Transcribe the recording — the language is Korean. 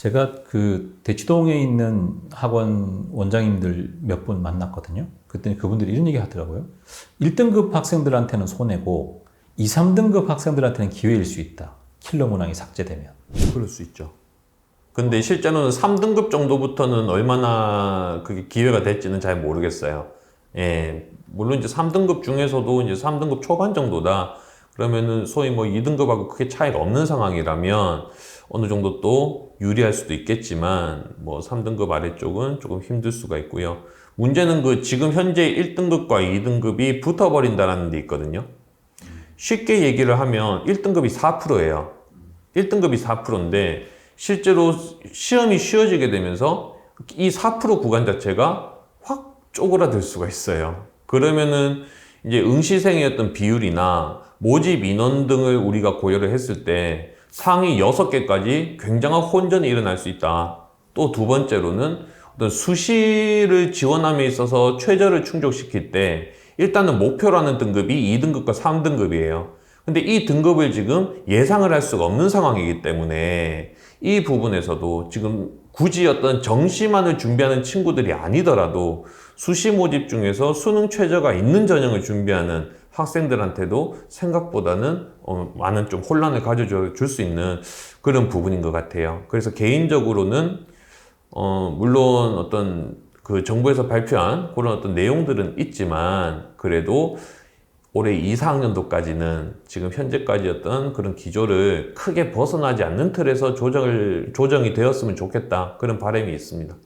제가 그 대치동에 있는 학원 원장님들 몇 분 만났거든요. 그때 그분들이 이런 얘기 하더라고요. 1등급 학생들한테는 손해고 2, 3등급 학생들한테는 기회일 수 있다. 킬러 문항이 삭제되면. 그럴 수 있죠. 근데 실제로는 3등급 정도부터는 얼마나 그게 기회가 될지는 잘 모르겠어요. 예. 물론 이제 3등급 중에서도 이제 3등급 초반 정도다. 그러면은 소위 뭐 2등급하고 크게 차이가 없는 상황이라면 어느 정도 또 유리할 수도 있겠지만 뭐 3등급 아래쪽은 조금 힘들 수가 있고요. 문제는 그 지금 현재 1등급과 2등급이 붙어버린다라는 데 있거든요. 쉽게 얘기를 하면 1등급이 4%예요. 1등급이 4%인데 실제로 시험이 쉬워지게 되면서 이 4% 구간 자체가 확 쪼그라들 수가 있어요. 그러면은 이제 응시생의 어떤 비율이나 모집 인원 등을 우리가 고려를 했을 때 상위 6개까지 굉장한 혼전이 일어날 수 있다. 또 두 번째로는 어떤 수시를 지원함에 있어서 최저를 충족시킬 때 일단은 목표라는 등급이 2등급과 3등급이에요. 근데 이 등급을 지금 예상을 할 수가 없는 상황이기 때문에 이 부분에서도 지금 굳이 어떤 정시만을 준비하는 친구들이 아니더라도 수시 모집 중에서 수능 최저가 있는 전형을 준비하는 학생들한테도 생각보다는 어, 많은 좀 혼란을 가져줄 수 있는 그런 부분인 것 같아요. 그래서 개인적으로는 어, 물론 어떤 그 정부에서 발표한 그런 어떤 내용들은 있지만 그래도 올해 2, 4학년도까지는 지금 현재까지 어떤 그런 기조를 크게 벗어나지 않는 틀에서 조정을, 조정이 되었으면 좋겠다. 그런 바람이 있습니다.